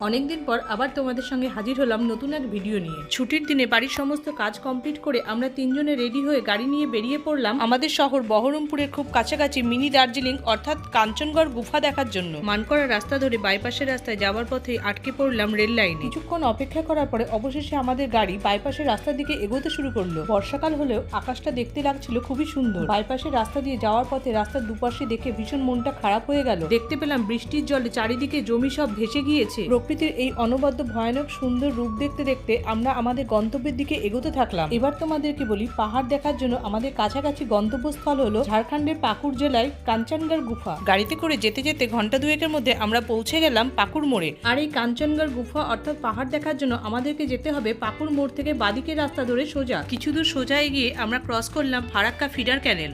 অনেকদিন পর আবার তোমাদের সঙ্গে হাজির হলাম নতুন এক ভিডিও নিয়ে। ছুটির দিনে বাড়ির সমস্ত কাজ কমপ্লিট করে আমরা তিনজনে রেডি হয়ে গাড়ি নিয়ে বেরিয়ে পড়লাম আমাদের শহর বহরমপুরের খুব কাছাকাছি মিনি দার্জিলিং অর্থাৎ কাঞ্চনগড় গুফা দেখার জন্য। মানকড়া রাস্তা ধরে বাইপাসের রাস্তায় যাওয়ার পথে আটকে পড়লাম রেল লাইনে। কিছুক্ষণ অপেক্ষা করার পরে অবশেষে আমাদের গাড়ি বাইপাসের রাস্তার দিকে এগোতে শুরু করল। বর্ষাকাল হলেও আকাশটা দেখতে লাগছিল খুবই সুন্দর। বাইপাসের রাস্তা দিয়ে যাওয়ার পথে রাস্তার দুপাশে দেখে ভীষণ মনটা খারাপ হয়ে গেল। দেখতে পেলাম বৃষ্টির জলে চারিদিকে জমি সব ভেসে গিয়েছে। প্রকৃতির এই অনবদ্য ভয়ানক সুন্দর রূপ দেখতে দেখতে আমরা আমাদের গন্তব্যের দিকে এগোতে থাকলাম। এবার তোমাদেরকে বলি, পাহাড় দেখার জন্য আমাদের কাছাকাছি গন্তব্যস্থল হলো ঝাড়খণ্ডের পাকুড় জেলায় কাঞ্চনগড় গুফা। গাড়িতে করে যেতে যেতে ঘণ্টা দুয়েকের মধ্যে আমরা পৌঁছে গেলাম পাকুড় মোড়ে। আর এই কাঞ্চনগড় গুফা অর্থাৎ পাহাড় দেখার জন্য আমাদেরকে যেতে হবে পাকুড় মোড় থেকে বাদিকের রাস্তা ধরে সোজা। কিছু দূর সোজা এগিয়ে আমরা ক্রস করলাম ফারাক্কা ফিডার ক্যানেল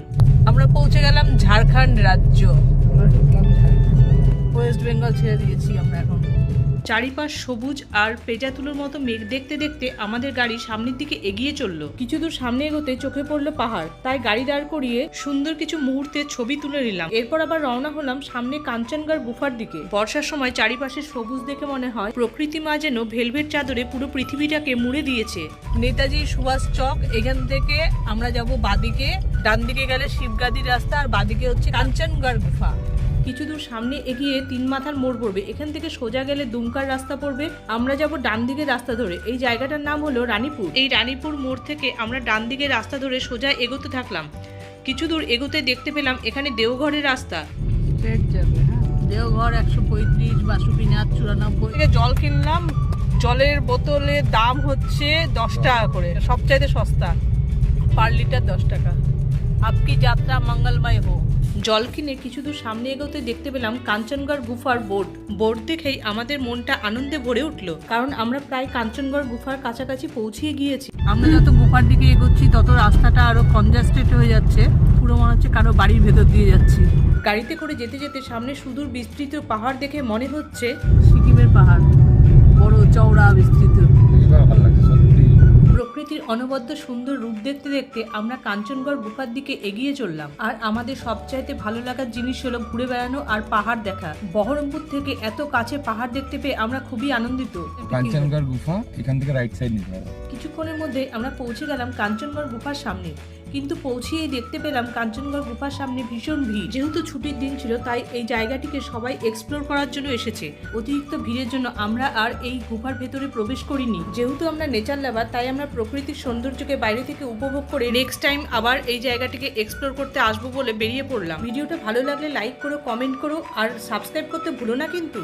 আমরা পৌঁছে গেলাম ঝাড়খণ্ড রাজ্য। ওয়েস্ট বেঙ্গল ছেড়ে দিয়েছি আমরা এখন। চারিপাশ সবুজ আর পেঁজা তুলোর মতো মেঘ দেখতে দেখতে আমাদের গাড়ি সামনের দিকে এগিয়ে চলল। কিছু দূর সামনে এগোতে চোখে পড়ল পাহাড়। তাই গাড়ি দাঁড় করিয়ে সুন্দর কিছু মুহূর্তে ছবি তুলে নিলাম। এরপর আবার রওনা হলাম সামনে কাঞ্চনগড় গুফার দিকে। বর্ষার সময় চারিপাশে সবুজ দেখে মনে হয় প্রকৃতি মা যেন ভেলভেট চাদরে পুরো পৃথিবীটাকে মুড়ে দিয়েছে। নেতাজি সুভাষ চক, এখান থেকে আমরা যাব বাদিকে। ডান দিকে গেলে শিবগাদির রাস্তা আর বাদিকে হচ্ছে কাঞ্চনগড় গুফা। কিছু দূর সামনে এগিয়ে তিন মাথার মোড় পড়বে। এখান থেকে সোজা গেলে দুমকার রাস্তা পড়বে। আমরা যাব ডান দিকে রাস্তা ধরে। এই জায়গাটার নাম হলো রানীপুর। এই রানীপুর মোড় থেকে আমরা ডান দিকে রাস্তা ধরে সোজা এগোতে থাকলাম। কিছু দূর এগোতে দেখতে পেলাম এখানে দেওঘরের রাস্তা। হ্যাঁ। দেওঘর একশো পঁয়ত্রিশ বাসুকিনাথ চুরানব্বই। থেকে জল কিনলাম। জলের বোতলের দাম হচ্ছে দশ টাকা করে। সবচাইতে সস্তা। পার লিটার দশ টাকা। আপকি যাত্রা মঙ্গলময় হোক। জল কিনে কিছু দূর সামনে এগোতে দেখতে পেলাম কাঞ্চনগড় গুফার বোর্ড। বোর্ড দেখেই আমাদের মনটা আনন্দে ভরে উঠল, কারণ আমরা প্রায় কাঞ্চনগড় গুফার কাছাকাছি পৌঁছিয়ে গিয়েছি। আমরা যত গুফার দিকে এগোচ্ছি, তত রাস্তাটা আরও কনজাস্টেড হয়ে যাচ্ছে। পুরো মনে হচ্ছে কারও বাড়ির ভেতর দিয়ে যাচ্ছি। গাড়িতে করে যেতে যেতে সামনে সুদূর বিস্তৃত পাহাড় দেখে মনে হচ্ছে সিকিমের পাহাড়। বড় চওড়া বিস্তৃত। ভালো লাগছে প্রকৃতির অনবদ্য সুন্দর রূপ দেখতে দেখতে আমরা কাঞ্চনগড় গুফার দিকে এগিয়ে চললাম। আর আমাদের সবচাইতে ভালো লাগার জিনিস হলো ঘুরে বেড়ানো আর পাহাড় দেখা। বহরমপুর থেকে এত কাছে পাহাড় দেখতে পেয়ে আমরা খুবই আনন্দিত। কাঞ্চনগড় গুফা এখান থেকে রাইট সাইড নিতে কিছুক্ষণের মধ্যে আমরা পৌঁছে গেলাম কাঞ্চনগড় গুফার সামনে। কিন্তু পৌঁছিয়েই দেখতে পেলাম কাঞ্চনগড় গুফার সামনে ভীষণ ভিড়। যেহেতু ছুটির দিন ছিল, তাই এই জায়গাটিকে সবাই এক্সপ্লোর করার জন্য এসেছে। অতিরিক্ত ভিড়ের জন্য আমরা আর এই গুফার ভেতরে প্রবেশ করিনি। যেহেতু আমরা নেচার লাভার, তাই আমরা প্রকৃতির সৌন্দর্যকে বাইরে থেকে উপভোগ করে নেক্সট টাইম আবার এই জায়গাটিকে এক্সপ্লোর করতে আসব বলে বেরিয়ে পড়লাম। ভিডিওটা ভালো লাগলে লাইক করো কমেন্ট করো, আর সাবস্ক্রাইব করতে ভুলো না কিন্তু।